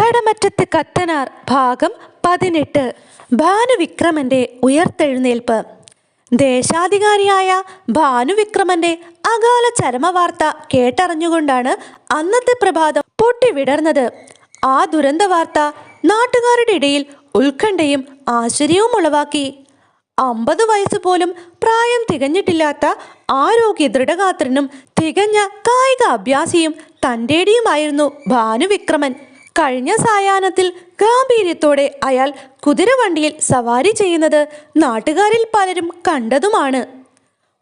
കടമറ്റത്ത് കത്തനാർ ഭാഗം പതിനെട്ട്. ഭാനുവിക്രമന്റെ ഉയർത്തെഴുന്നേൽപ്പ്. ദേശാധികാരിയായ ഭാനുവിക്രമന്റെ അകാല ചരമവാർത്ത കേട്ടറിഞ്ഞുകൊണ്ടാണ് അന്നത്തെ പ്രഭാതം പൊട്ടിവിടർന്നത്. ആ ദുരന്ത വാർത്ത നാട്ടുകാരുടെ ഇടയിൽ ഉത്കണ്ഠയും ആശ്ചര്യവും ഉളവാക്കി. അമ്പത് വയസ്സ് പോലും പ്രായം തികഞ്ഞിട്ടില്ലാത്ത ആരോഗ്യ ദൃഢഗാത്രനും തികഞ്ഞ കായിക അഭ്യാസിയും തന്റെടിയുമായിരുന്നു ഭാനുവിക്രമൻ. കഴിഞ്ഞ സായാഹ്നത്തിൽ ഗാംഭീര്യത്തോടെ അയാൾ കുതിരവണ്ടിയിൽ സവാരി ചെയ്യുന്നത് നാട്ടുകാരിൽ പലരും കണ്ടതുമാണ്.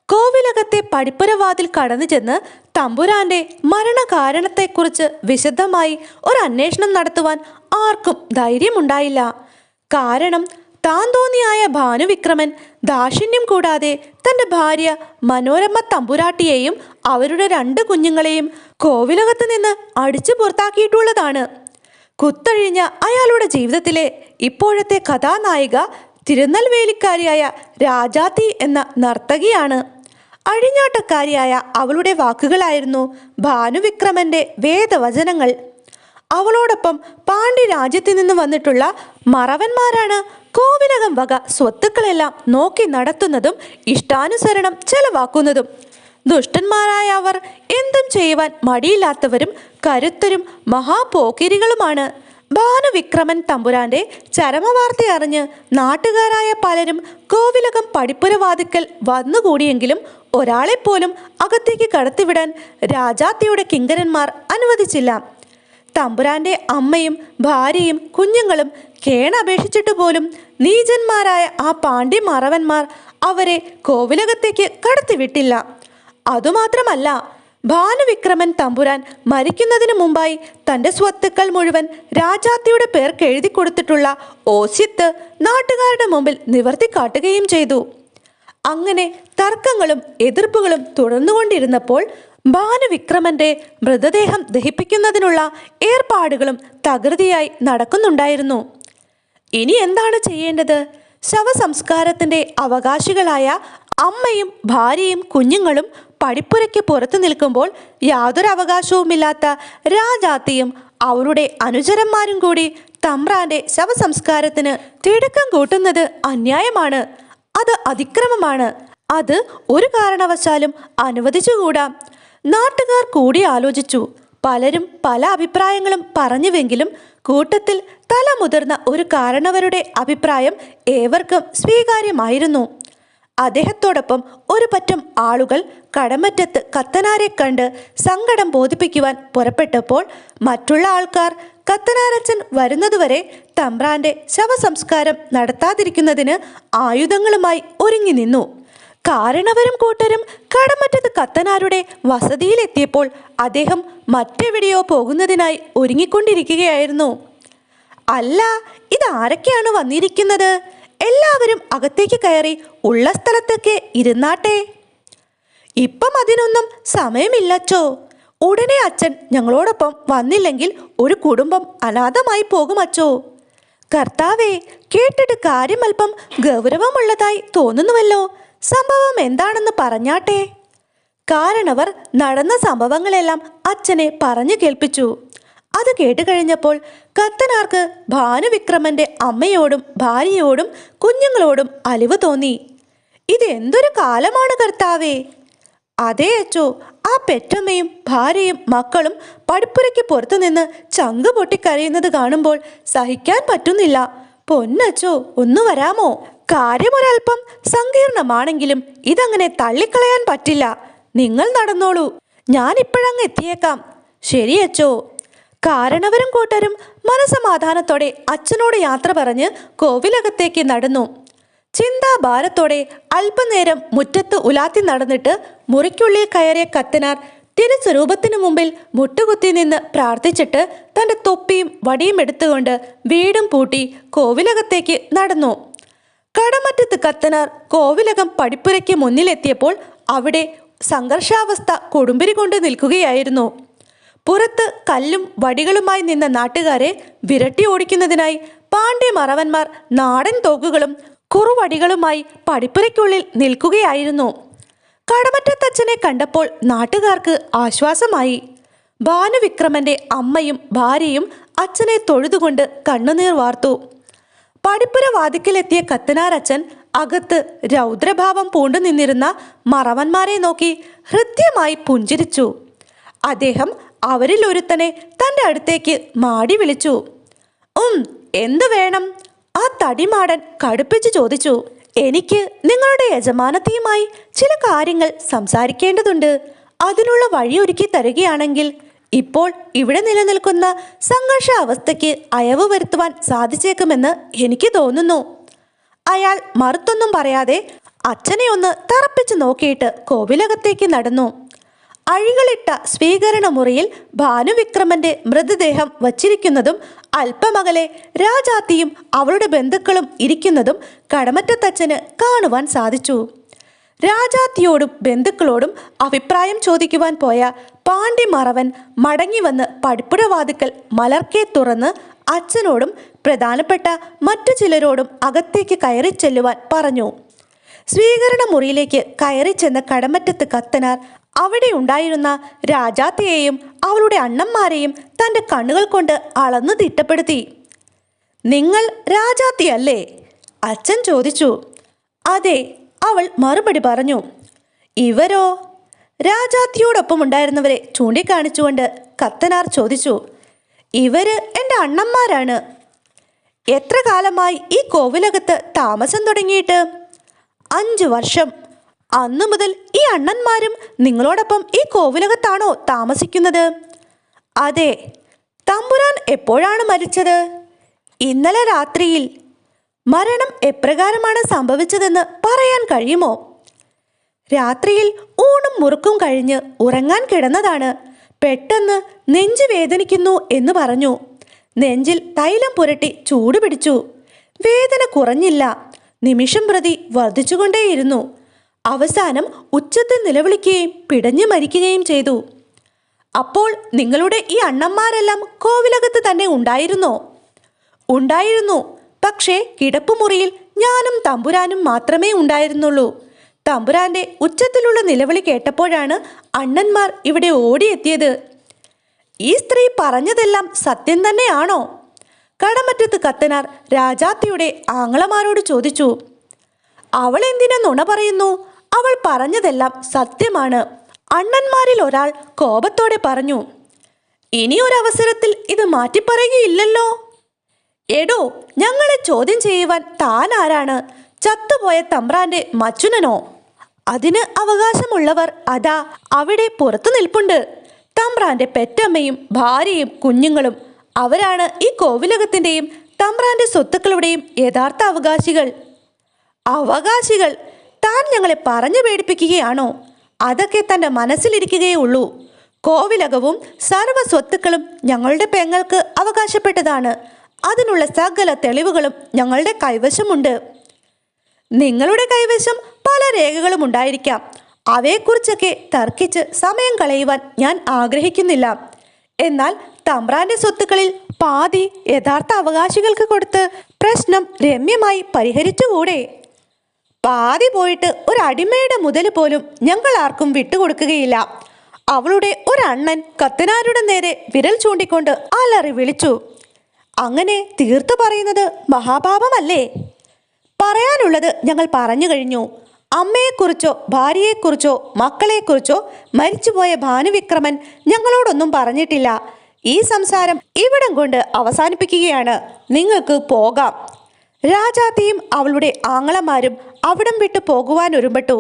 കോവിലകത്തെ പടിപ്പുരവാതിൽ കടന്നു ചെന്ന് തമ്പുരാന്റെ മരണകാരണത്തെക്കുറിച്ച് വിശദമായി ഒരു അന്വേഷണം നടത്തുവാൻ ആർക്കും ധൈര്യമുണ്ടായില്ല. കാരണം താൻ തോന്നിയായ ഭാനുവിക്രമൻ ദാക്ഷിണ്യം കൂടാതെ തന്റെ ഭാര്യ മനോരമ തമ്പുരാട്ടിയെയും അവരുടെ രണ്ട് കുഞ്ഞുങ്ങളെയും കോവിലകത്ത് നിന്ന് അടിച്ചു പുറത്താക്കിയിട്ടുള്ളതാണ്. കുത്തഴിഞ്ഞ അയാളുടെ ജീവിതത്തിലെ ഇപ്പോഴത്തെ കഥാനായിക തിരുനെൽവേലിക്കാരിയായ രാജാതി എന്ന നർത്തകിയാണ്. അഴിഞ്ഞാട്ടക്കാരിയായ അവളുടെ വാക്കുകളായിരുന്നു ഭാനുവിക്രമന്റെ വേദവചനങ്ങൾ. അവളോടൊപ്പം പാണ്ഡ്യ രാജ്യത്തു നിന്ന് വന്നിട്ടുള്ള മറവന്മാരാണ് കോവിലകം വക സ്വത്തുക്കളെല്ലാം നോക്കി നടത്തുന്നതും ഇഷ്ടാനുസരണം ചെലവാക്കുന്നതും. ദുഷ്ടന്മാരായ അവർ എന്തും ചെയ്യുവാൻ മടിയില്ലാത്തവരും കരുത്തരും മഹാപോക്കിരികളുമാണ്. ഭാനുവിക്രമൻ തമ്പുരാന്റെ ചരമവാർത്ത അറിഞ്ഞ് നാട്ടുകാരായ പലരും കോവിലകം പടിപ്പുരവാതിക്കൽ വന്നുകൂടിയെങ്കിലും ഒരാളെപ്പോലും അകത്തേക്ക് കടത്തിവിടാൻ രാജാത്തിയുടെ കിങ്കരന്മാർ അനുവദിച്ചില്ല. തമ്പുരാന്റെ അമ്മയും ഭാര്യയും കുഞ്ഞുങ്ങളും കേണപേക്ഷിച്ചിട്ട് പോലും നീചന്മാരായ ആ പാണ്ഡ്യ മറവന്മാർ അവരെ കോവിലകത്തേക്ക് കടത്തിവിട്ടില്ല. അതുമാത്രമല്ല ഭാനുവിക്രമൻ തമ്പുരാൻ മരിക്കുന്നതിന് മുമ്പായി തന്റെ സ്വത്തുക്കൾ മുഴുവൻ രാജാത്തിയുടെ പേർക്ക് എഴുതി കൊടുത്തിട്ടുള്ള ഓസ്യത്ത് നാട്ടുകാരുടെ മുമ്പിൽ നിവർത്തി കാട്ടുകയും ചെയ്തു. അങ്ങനെ തർക്കങ്ങളും എതിർപ്പുകളും തുടർന്നുകൊണ്ടിരുന്നപ്പോൾ ഭാനുവിക്രമന്റെ മൃതദേഹം ദഹിപ്പിക്കുന്നതിനുള്ള ഏർപ്പാടുകളും തകൃതിയായി നടക്കുന്നുണ്ടായിരുന്നു. ഇനി എന്താണ് ചെയ്യേണ്ടത്? ശവസംസ്കാരത്തിന്റെ അവകാശികളായ അമ്മയും ഭാര്യയും കുഞ്ഞുങ്ങളും പടിപ്പുരയ്ക്ക് പുറത്തു നിൽക്കുമ്പോൾ യാതൊരു അവകാശവുമില്ലാത്ത രാജാത്തിയും അവരുടെ അനുചരന്മാരും കൂടി തമ്പ്രാന്റെ ശവസംസ്കാരത്തിന് തിടുക്കം കൂട്ടുന്നത് അന്യായമാണ്. അത് അതിക്രമമാണ്. അത് ഒരു കാരണവശാലും അനുവദിച്ചുകൂടാ. നാട്ടുകാർ കൂടി ആലോചിച്ചു. പലരും പല അഭിപ്രായങ്ങളും പറഞ്ഞുവെങ്കിലും കൂട്ടത്തിൽ തല മുതിർന്ന ഒരു കാരണവരുടെ അഭിപ്രായം ഏവർക്കും സ്വീകാര്യമായിരുന്നു. അദ്ദേഹത്തോടൊപ്പം ഒരു പറ്റം ആളുകൾ കടമറ്റത്ത് കത്തനാരെ കണ്ട് സങ്കടം ബോധിപ്പിക്കുവാൻ പുറപ്പെട്ടപ്പോൾ മറ്റുള്ള ആൾക്കാർ കത്തനാരച്ചൻ വരുന്നതുവരെ തമ്പ്രാന്റെ ശവസംസ്കാരം നടത്താതിരിക്കുന്നതിന് ആയുധങ്ങളുമായി ഒരുങ്ങി നിന്നു. കാരണവരും കൂട്ടരും കടമറ്റത്ത് കത്തനാരുടെ വസതിയിലെത്തിയപ്പോൾ അദ്ദേഹം മറ്റെവിടെയോ പോകുന്നതിനായി ഒരുങ്ങിക്കൊണ്ടിരിക്കുകയായിരുന്നു. അല്ല ഇതാരൊക്കെയാണ് വന്നിരിക്കുന്നത്? എല്ലാവരും അകത്തേക്ക് കയറി ഉള്ള സ്ഥലത്തൊക്കെ ഇരുന്നാട്ടെ. ഇപ്പം അതിനൊന്നും സമയമില്ലച്ചോ. ഉടനെ അച്ഛൻ ഞങ്ങളോടൊപ്പം വന്നില്ലെങ്കിൽ ഒരു കുടുംബം അനാഥമായി പോകും അച്ചോ കർത്താവേ കേട്ടിട്ട് കാര്യം അല്പം ഗൗരവമുള്ളതായി തോന്നുന്നുവല്ലോ. സംഭവം എന്താണെന്ന് പറഞ്ഞാട്ടെ. കാരണവർ നടന്ന സംഭവങ്ങളെല്ലാം അച്ഛനെ പറഞ്ഞു കേൾപ്പിച്ചു. അത് കേട്ട് കഴിഞ്ഞപ്പോൾ കത്തനാർക്ക് ഭാനുവിക്രമന്റെ അമ്മയോടും ഭാര്യയോടും കുഞ്ഞുങ്ങളോടും അലിവ് തോന്നി. ഇത് എന്തൊരു കാലമാണ് കർത്താവേ? അതേ അച്ചോ ആ പെറ്റമ്മയും ഭാര്യയും മക്കളും പടിപ്പുരയ്ക്ക് പുറത്തുനിന്ന് ചങ്ക് പൊട്ടിക്കരയുന്നത് കാണുമ്പോൾ സഹിക്കാൻ പറ്റുന്നില്ല. പൊന്നച്ചോ ഒന്ന് വരാമോ? കാര്യമൊരൽപ്പം സങ്കീർണമാണെങ്കിലും ഇതങ്ങനെ തള്ളിക്കളയാൻ പറ്റില്ല. നിങ്ങൾ നടന്നോളൂ. ഞാൻ ഇപ്പോഴങ്ങ് എത്തിയേക്കാം. ശരി അച്ചോ. കാരണവരും കൂട്ടരും മനസമാധാനത്തോടെ അച്ഛനോട് യാത്ര പറഞ്ഞ് കോവിലകത്തേക്ക് നടന്നു. ചിന്താഭാരത്തോടെ അല്പനേരം മുറ്റത്ത് ഉലാത്തി നടന്നിട്ട് മുറിക്കുള്ളിൽ കയറിയ കത്തനാർ തിരുസ്വരൂപത്തിനു മുമ്പിൽ മുട്ടുകുത്തി നിന്ന് പ്രാർത്ഥിച്ചിട്ട് തന്റെ തൊപ്പിയും വടിയും എടുത്തുകൊണ്ട് വീടും പൂട്ടി കോവിലകത്തേക്ക് നടന്നു. കടമറ്റത്ത് കത്തനാർ കോവിലകം പടിപ്പുരയ്ക്ക് മുന്നിലെത്തിയപ്പോൾ അവിടെ സംഘർഷാവസ്ഥ കൊടുമ്പിരി കൊണ്ട് നിൽക്കുകയായിരുന്നു. പുറത്ത് കല്ലും വടികളുമായി നിന്ന നാട്ടുകാരെ വിരട്ടി ഓടിക്കുന്നതിനായി പാണ്ഡ്യ മറവന്മാർ നാടൻ തോക്കുകളും കുറുവടികളുമായി പടിപ്പുരയ്ക്കുള്ളിൽ നിൽക്കുകയായിരുന്നു. കടമറ്റത്തച്ഛനെ കണ്ടപ്പോൾ നാട്ടുകാർക്ക് ആശ്വാസമായി. ഭാനുവിക്രമന്റെ അമ്മയും ഭാര്യയും അച്ഛനെ തൊഴുതുകൊണ്ട് കണ്ണുനീർ വാർത്തു. പടിപ്പുര വാതിക്കലെത്തിയ കത്തനാരച്ഛൻ അകത്ത് രൗദ്രഭാവം പൂണ്ടു നിന്നിരുന്ന മറവന്മാരെ നോക്കി ഹൃദ്യമായി പുഞ്ചിരിച്ചു. അദ്ദേഹം അവരിൽ ഒരുത്തനെ തന്റെ അടുത്തേക്ക് മാടി വിളിച്ചു. ഉം എന്തു വേണം? ആ തടിമാടൻ കടുപ്പിച്ച് ചോദിച്ചു. എനിക്ക് നിങ്ങളുടെ യജമാനത്തെയുമായി ചില കാര്യങ്ങൾ സംസാരിക്കേണ്ടതുണ്ട്. അതിനുള്ള വഴി ഒരുക്കി തരികയാണെങ്കിൽ ഇപ്പോൾ ഇവിടെ നിലനിൽക്കുന്ന സംഘർഷ അവസ്ഥയ്ക്ക് അയവ് വരുത്തുവാൻ സാധിച്ചേക്കുമെന്ന് എനിക്ക് തോന്നുന്നു. അയാൾ മറുത്തൊന്നും പറയാതെ അച്ഛനെ ഒന്ന് തറപ്പിച്ച് നോക്കിയിട്ട് കോവിലകത്തേക്ക് നടന്നു. അഴികളിട്ട സ്വീകരണ മുറിയിൽ ഭാനുവിക്രമന്റെ മൃതദേഹം വച്ചിരിക്കുന്നതും അല്പമകലെ രാജാത്തിയും അവളുടെ ബന്ധുക്കളും ഇരിക്കുന്നതും കടമറ്റത്തച്ഛന് കാണുവാൻ സാധിച്ചു. രാജാത്തിയോടും ബന്ധുക്കളോടും അഭിപ്രായം ചോദിക്കുവാൻ പോയ പാണ്ഡിമറവൻ മടങ്ങി വന്ന് പടിപ്പുരവാതിക്കൽ മലർക്കെ തുറന്ന് അച്ഛനോടും പ്രധാനപ്പെട്ട മറ്റു ചിലരോടും അകത്തേക്ക് കയറി ചെല്ലുവാൻ പറഞ്ഞു. സ്വീകരണ മുറിയിലേക്ക് കയറി ചെന്ന കടമറ്റത്ത് കത്തനാർ അവിടെ ഉണ്ടായിരുന്ന രാജാത്തിയെയും അവളുടെ അണ്ണന്മാരെയും തന്റെ കണ്ണുകൾ കൊണ്ട് അളന്നു തിട്ടപ്പെടുത്തി. നിങ്ങൾ രാജാത്തിയല്ലേ? അച്ഛൻ ചോദിച്ചു. അതെ അവൾ മറുപടി പറഞ്ഞു. ഇവരോ? രാജാത്തിയോടൊപ്പം ഉണ്ടായിരുന്നവരെ ചൂണ്ടിക്കാണിച്ചുകൊണ്ട് കത്തനാർ ചോദിച്ചു. ഇവർ എന്റെ അണ്ണന്മാരാണ്. എത്ര കാലമായി ഈ കോവിലകത്ത് താമസം തുടങ്ങിയിട്ട്? അഞ്ചു വർഷം. അന്നു മുതൽ ഈ അണ്ണന്മാരും നിങ്ങളോടൊപ്പം ഈ കോവിലകത്താണോ താമസിക്കുന്നത്? അതെ തമ്പുരാൻ എപ്പോഴാണ് മരിച്ചത്? ഇന്നലെ രാത്രിയിൽ മരണം എപ്രകാരമാണ് സംഭവിച്ചതെന്ന് പറയാൻ കഴിയുമോ? രാത്രിയിൽ ഊണും മുറുക്കും കഴിഞ്ഞ് ഉറങ്ങാൻ കിടന്നതാണ്. പെട്ടെന്ന് നെഞ്ചു വേദനിക്കുന്നു എന്ന് പറഞ്ഞു. നെഞ്ചിൽ തൈലം പുരട്ടി ചൂടുപിടിച്ചു. വേദന കുറഞ്ഞില്ല. നിമിഷം പ്രതി വർദ്ധിച്ചുകൊണ്ടേയിരുന്നു. അവസാനം ഉച്ചത്തിൽ നിലവിളിക്കുകയും പിടഞ്ഞു മരിക്കുകയും ചെയ്തു. അപ്പോൾ നിങ്ങളുടെ ഈ അണ്ണന്മാരെല്ലാം കോവിലകത്ത് തന്നെ ഉണ്ടായിരുന്നോ? ഉണ്ടായിരുന്നു. പക്ഷേ കിടപ്പുമുറിയിൽ ഞാനും തമ്പുരാനും മാത്രമേ ഉണ്ടായിരുന്നുള്ളൂ. തമ്പുരാന്റെ ഉച്ചത്തിലുള്ള നിലവിളി കേട്ടപ്പോഴാണ് അണ്ണന്മാർ ഇവിടെ ഓടിയെത്തിയത്. ഈ സ്ത്രീ പറഞ്ഞതെല്ലാം സത്യം തന്നെയാണോ? കടമറ്റത്ത് കത്തനാർ രാജാത്തിയുടെ ആങ്ങളമാരോട് ചോദിച്ചു. അവൾ എന്തിനാ നുണ പറയുന്നു? അവൾ പറഞ്ഞതെല്ലാം സത്യമാണ്. അണ്ണന്മാരിൽ ഒരാൾ കോപത്തോടെ പറഞ്ഞു ഇനി ഒരവസരത്തിൽ ഇത് മാറ്റിപ്പറയുകയില്ലല്ലോ. എടോ ഞങ്ങളെ ചോദ്യം ചെയ്യുവാൻ താൻ ആരാണ്? ചത്തുപോയ തമ്പ്രാന്റെ മച്ചുനനോ? അതിന് അവകാശമുള്ളവർ അതാ അവിടെ പുറത്തു നിൽപ്പുണ്ട്. തമ്പ്രാന്റെ പെറ്റമ്മയും ഭാര്യയും കുഞ്ഞുങ്ങളും അവരാണ് ഈ കോവിലകത്തിന്റെയും തമ്പ്രാന്റെ സ്വത്തുക്കളുടെയും യഥാർത്ഥ അവകാശികൾ. അവകാശികൾ താൻ ഞങ്ങളെ പറഞ്ഞു പേടിപ്പിക്കുകയാണോ? അതൊക്കെ തന്റെ മനസ്സിലിരിക്കുകയേ ഉള്ളൂ. കോവിലകവും സർവ സ്വത്തുക്കളും ഞങ്ങളുടെ പെങ്ങൾക്ക് അവകാശപ്പെട്ടതാണ്. അതിനുള്ള സകല തെളിവുകളും ഞങ്ങളുടെ കൈവശമുണ്ട്. നിങ്ങളുടെ കൈവശം പല രേഖകളും ഉണ്ടായിരിക്കാം. അവയെക്കുറിച്ചൊക്കെ തർക്കിച്ച് സമയം കളയുവാൻ ഞാൻ ആഗ്രഹിക്കുന്നില്ല. എന്നാൽ തമ്പ്രാന്റെ സ്വത്തുക്കളിൽ പാതി യഥാർത്ഥ അവകാശികൾക്ക് കൊടുത്ത് പ്രശ്നം രമ്യമായി പരിഹരിച്ചുകൂടെ? പാതി പോയിട്ട് ഒരു അടിമയുടെ മുതൽ പോലും ഞങ്ങൾ ആർക്കും വിട്ടുകൊടുക്കുകയില്ല. അവളുടെ ഒരണ്ണൻ കത്തനാരുടെ നേരെ വിരൽ ചൂണ്ടിക്കൊണ്ട് അലറി വിളിച്ചു. അങ്ങനെ തീർത്തു പറയുന്നത് മഹാപാപമല്ലേ? പറയാനുള്ളത് ഞങ്ങൾ പറഞ്ഞു കഴിഞ്ഞു. അമ്മയെക്കുറിച്ചോ ഭാര്യയെക്കുറിച്ചോ മക്കളെക്കുറിച്ചോ മരിച്ചുപോയ ഭാനുവിക്രമൻ ഞങ്ങളോടൊന്നും പറഞ്ഞിട്ടില്ല. ഈ സംസാരം ഇവിടം കൊണ്ട് അവസാനിപ്പിക്കുകയാണ്. നിങ്ങൾക്ക് പോകാം. രാജാത്തിയും അവളുടെ ആങ്ങളമാരും അവിടം വിട്ടു പോകുവാൻ ഒരുമ്പെട്ടു.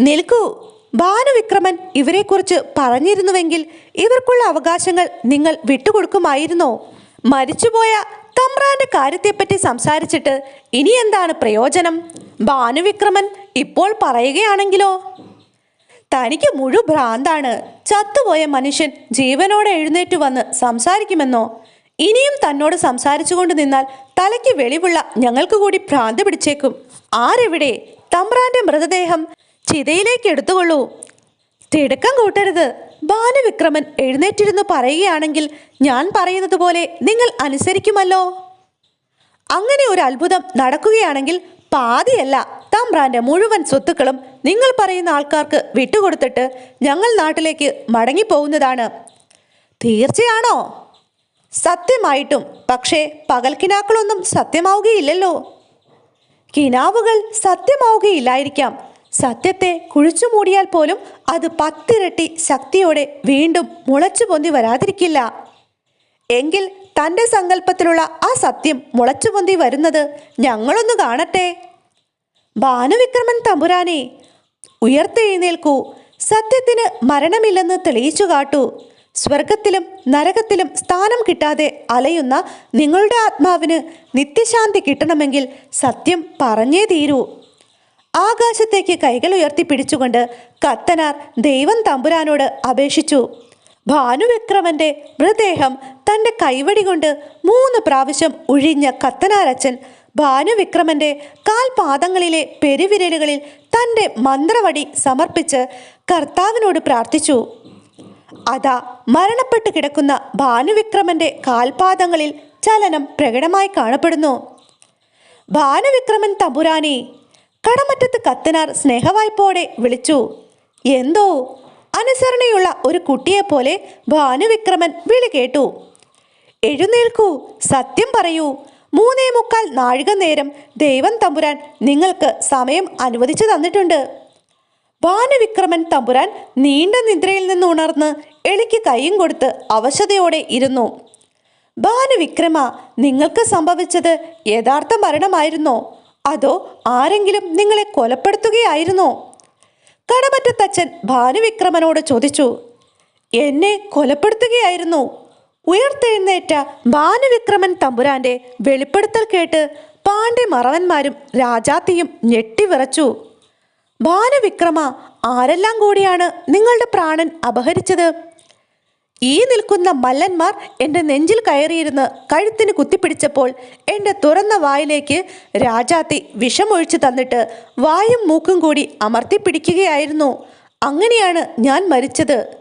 നിൽക്കൂ ഭാനുവിക്രമൻ ഇവരെക്കുറിച്ച് പറഞ്ഞിരുന്നുവെങ്കിൽ ഇവർക്കുള്ള അവകാശങ്ങൾ നിങ്ങൾ വിട്ടുകൊടുക്കുമായിരുന്നോ? മരിച്ചുപോയ തമ്രാന്റെ കാര്യത്തെപ്പറ്റി സംസാരിച്ചിട്ട് ഇനി എന്താണ് പ്രയോജനം? ഭാനുവിക്രമൻ ഇപ്പോൾ പറയുകയാണെങ്കിലോ? തനിക്ക് മുഴു ഭ്രാന്താണ് ചത്തുപോയ മനുഷ്യൻ ജീവനോടെ എഴുന്നേറ്റ് വന്ന് സംസാരിക്കുമെന്നോ? ഇനിയും തന്നോട് സംസാരിച്ചുകൊണ്ട് നിന്നാൽ തലയ്ക്ക് വെളിവുള്ള ഞങ്ങൾക്ക് കൂടി ഭ്രാന്ത് പിടിച്ചേക്കും. ആരെവിടെ? തമ്പ്രാന്റെ മൃതദേഹം ചിതയിലേക്ക് എടുത്തുകൊള്ളൂ. തിടുക്കം കൂട്ടരുത്. ഭാനുവിക്രമൻ എഴുന്നേറ്റിരുന്നു പറയുകയാണെങ്കിൽ ഞാൻ പറയുന്നത് പോലെ നിങ്ങൾ അനുസരിക്കുമല്ലോ. അങ്ങനെ ഒരു അത്ഭുതം നടക്കുകയാണെങ്കിൽ പാതിയല്ല തമ്പ്രാന്റെ മുഴുവൻ സ്വത്തുക്കളും നിങ്ങൾ പറയുന്ന ആൾക്കാർക്ക് വിട്ടുകൊടുത്തിട്ട് ഞങ്ങൾ നാട്ടിലേക്ക് മടങ്ങിപ്പോകുന്നതാണ്. തീർച്ചയാണോ? സത്യമായിട്ടും. പക്ഷേ പകൽക്കിനാക്കളൊന്നും സത്യമാവുകയില്ലല്ലോ. കിനാവുകൾ സത്യമാവുകയില്ലായിരിക്കാം. സത്യത്തെ കുഴിച്ചു മൂടിയാൽ പോലും അത് പത്തിരട്ടി ശക്തിയോടെ വീണ്ടും മുളച്ചു പൊന്തി വരാതിരിക്കില്ല. എങ്കിൽ തന്റെ സങ്കല്പത്തിലുള്ള ആ സത്യം മുളച്ചു പൊന്തി വരുന്നത് ഞങ്ങളൊന്ന് കാണട്ടെ. ഭാനുവിക്രമൻ തമ്പുരാനെ ഉയർത്തെഴുന്നേൽക്കൂ. സത്യത്തിന് മരണമില്ലെന്ന് തെളിയിച്ചു കാട്ടൂ സ്വർഗത്തിലും നരകത്തിലും സ്ഥാനം കിട്ടാതെ അലയുന്ന നിങ്ങളുടെ ആത്മാവിന് നിത്യശാന്തി കിട്ടണമെങ്കിൽ സത്യം പറഞ്ഞേ തീരൂ. ആകാശത്തേക്ക് കൈകൾ ഉയർത്തി പിടിച്ചുകൊണ്ട് കത്തനാർ ദൈവം തമ്പുരാനോട് അപേക്ഷിച്ചു. ഭാനുവിക്രമന്റെ മൃതദേഹം തന്റെ കൈവടി കൊണ്ട് മൂന്ന് പ്രാവശ്യം ഉഴിഞ്ഞ കത്തനാരച്ചൻ ഭാനുവിക്രമന്റെ കാൽപാദങ്ങളിലെ പെരുവിരലുകളിൽ തന്റെ മന്ത്രവടി സമർപ്പിച്ച് കർത്താവിനോട് പ്രാർത്ഥിച്ചു. അതാ മരണപ്പെട്ടു കിടക്കുന്ന ഭാനുവിക്രമന്റെ കാൽപാദങ്ങളിൽ ചലനം പ്രകടമായി കാണപ്പെടുന്നു. ഭാനുവിക്രമൻ തമ്പുരാനെ കടമറ്റത്ത് കത്തനാർ സ്നേഹവായ്പോടെ വിളിച്ചു. എന്തോ? അനുസരണയുള്ള ഒരു കുട്ടിയെപ്പോലെ ഭാനുവിക്രമൻ വിളി കേട്ടു. എഴുന്നേൽക്കൂ സത്യം പറയൂ. മൂന്നേ മുക്കാൽ നാഴിക നേരം ദൈവം തമ്പുരാൻ നിങ്ങൾക്ക് സമയം അനുവദിച്ചു തന്നിട്ടുണ്ട്. ഭാനുവിക്രമൻ തമ്പുരാൻ നീണ്ട നിദ്രയിൽ നിന്ന് ഉണർന്ന് എളിക്ക് കൈയും കൊടുത്ത് അവശതയോടെ ഇരുന്നു. ഭാനുവിക്രമ നിങ്ങൾക്ക് സംഭവിച്ചത് യഥാർത്ഥ മരണമായിരുന്നോ? അതോ ആരെങ്കിലും നിങ്ങളെ കൊലപ്പെടുത്തുകയായിരുന്നോ? കടമറ്റത്തച്ഛൻ ഭാനുവിക്രമനോട് ചോദിച്ചു എന്നെ കൊലപ്പെടുത്തുകയായിരുന്നു? ഉയർത്തെഴുന്നേറ്റ ഭാനുവിക്രമൻ തമ്പുരാന്റെ വെളിപ്പെടുത്തൽ കേട്ട് പാണ്ഡ്യ മറവന്മാരും രാജാത്തിയും ഞെട്ടിവിറച്ചു. ഭാനുവിക്രമ ആരെല്ലാം കൂടിയാണ് നിങ്ങളുടെ പ്രാണൻ അപഹരിച്ചത്? ഈ നിൽക്കുന്ന മല്ലന്മാർ എന്റെ നെഞ്ചിൽ കയറിയിരുന്ന് കഴുത്തിന് കുത്തിപ്പിടിച്ചപ്പോൾ എന്റെ തുറന്ന വായിലേക്ക് രാജാത്തി വിഷമൊഴിച്ചു തന്നിട്ട് വായും മൂക്കും കൂടി അമർത്തി പിടിക്കുകയായിരുന്നു. അങ്ങനെയാണ് ഞാൻ മരിച്ചത്.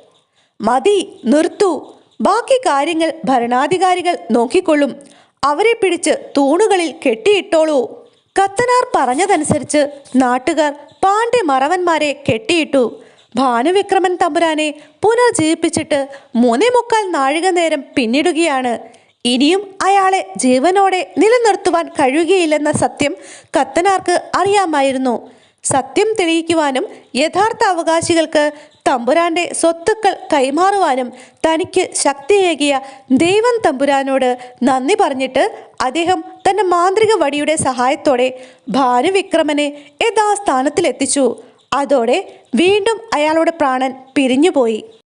മതി നിർത്തു. ബാക്കി കാര്യങ്ങൾ ഭരണാധികാരികൾ നോക്കിക്കൊള്ളും. അവരെ പിടിച്ച് തൂണുകളിൽ കെട്ടിയിട്ടോളൂ. കത്തനാർ പറഞ്ഞതനുസരിച്ച് നാട്ടുകാർ പാണ്ഡ്യ മറവന്മാരെ കെട്ടിയിട്ടു. ഭാനുവിക്രമൻ തമ്പുരാനെ പുനർജീവിപ്പിച്ചിട്ട് മൂന്നേ മുക്കാൽ നാഴിക നേരം പിന്നിടുകയാണ്. ഇനിയും അയാളെ ജീവനോടെ നിലനിർത്തുവാൻ കഴിയുകയില്ലെന്ന സത്യം കത്തനാർക്ക് അറിയാമായിരുന്നു. സത്യം തെളിയിക്കുവാനും യഥാർത്ഥ അവകാശികൾക്ക് തമ്പുരാന്റെ സ്വത്തുക്കൾ കൈമാറുവാനും തനിക്ക് ശക്തിയേകിയ ദൈവം തമ്പുരാനോട് നന്ദി പറഞ്ഞിട്ട് അദ്ദേഹം തന്റെ മാന്ത്രിക വടിയുടെ സഹായത്തോടെ ഭാനുവിക്രമനെ യഥാസ്ഥാനത്തിലെത്തിച്ചു. അതോടെ വീണ്ടും അയാളുടെ പ്രാണൻ പിരിഞ്ഞുപോയി.